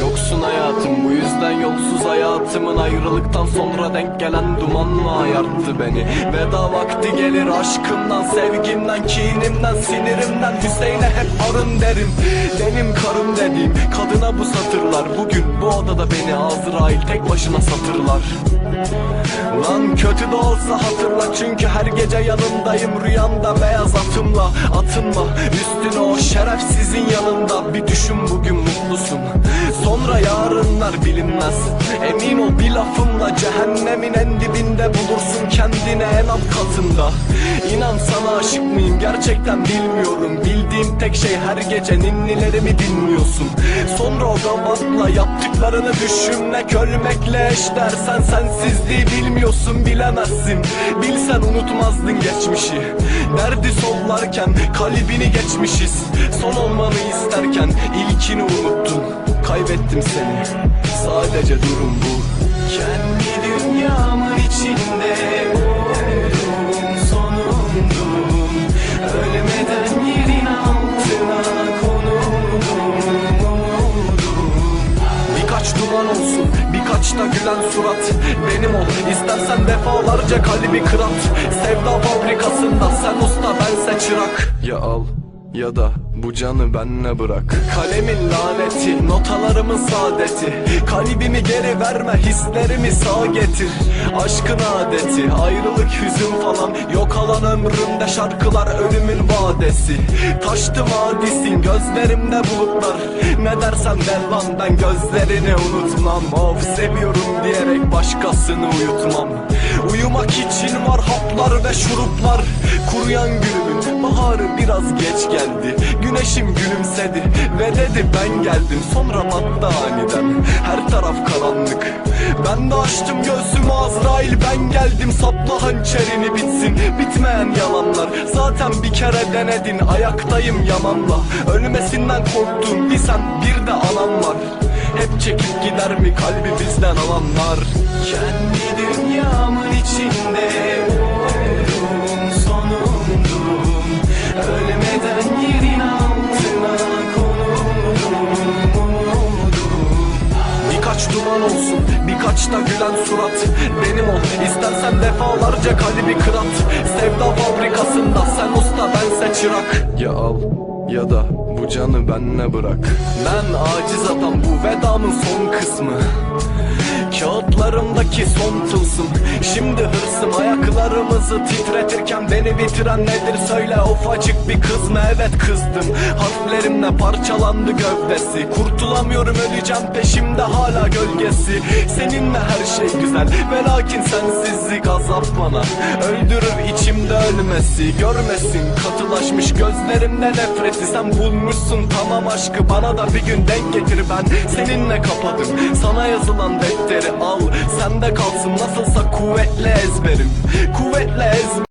Yoksun hayatım bu yüzden yoksuz hayatımın ayrılıktan sonra denk gelen dumanla ayarttı beni. Veda vakti gelir aşkımdan sevgimden kinimden sinirimden Hüseyin'e hep arın derim. Benim karım dediğim kadına bu satırlar. Bugün bu odada beni Azrail tek başına satırlar. Lan kötü de olsa hatırla çünkü her gece yanındayım rüyanda beyaz atımla atınma. Üstüne o şerefsizin yanında Bir düşün bugün mutlusun. Sonra yarınlar bilinmez. Emin ol bir lafımla Cehennemin en dibinde bulursun kendini en alt katında İnan sana aşık mıyım? Gerçekten bilmiyorum. Bildiğim tek şey her gece ninnilerimi dinliyorsun. Sonra o gavatla yaptıklarını düşünmek ölmekle eşler. Sen sensizliği bilmiyorsun bilemezsin. Bilsen unutmazdın geçmişi. Derdi sollarken kalbini geçmişiz. Son olmanı isterken ilkini unuttun. Kaybettim seni. Sadece durum bu. Kendi dünyamın içinde. buldum Duman olsun. Birkaç da gülen surat Benim ol. İstersen defalarca kalbi kırat. Sevda fabrikasında sen usta bense çırak. Ya al ya da bu canı benle bırak. Kalemin laneti, notalarımın saadeti. Kalbimi geri verme, hislerimi sağ getir. Aşkın adeti, ayrılık hüzün falan. Yok alan ömrümde şarkılar ölümün vadesi. Taştı vadisin gözlerimde bulutlar. Ne dersen de lan ben gözlerini unutmam. Of seviyorum diyerek başkasını uyutmam. Uyumak için var haplar ve şuruplar. Kuruyan gülümün baharı biraz geç geldi. Güneşim gülümsedi ve dedi ben geldim. Sonra battı aniden. Her taraf karanlık. Ben de açtım göğsümü Azrail ben geldim. Sapla hançerini bitsin. Bitmeyen yalanlar. Zaten bir kere denedin. Ayaktayım yamanla Ölmesinden korktuğum bir sen bir de anam var. Hep çekip gider mi kalbi bizden alanlar? Kendi dünyamın içinde Duman olsun. Birkaç da gülen surat Benim ol. İstersen defalarca kalbi kırat. Sevda fabrikasında sen usta bense çırak. Ya al ya da bu canı benle bırak. Ben aciz adam bu vedamın son kısmı Kağıtlarımdaki son tılsım. Şimdi hırsım ayaklarımızı titretirken Beni bitiren nedir söyle. Ufacık bir kız mı evet kızdım. Harflerimle parçalandı gövdesi. Kurtulamıyorum öleceğim peşimde hala gölgesi. Seninle her şey güzel ve lakin sensizlik azap bana. Öldürür içimde ölmesi görmesin. Katılaşmış gözlerimde nefreti Sen bulmuşsun. Tamam aşkı bana da bir gün denk getir Ben. Seninle kapadım sana yazılan defteri al. Sende kalsın nasılsa kuvvetli ezberim. Kuvvetle ezberim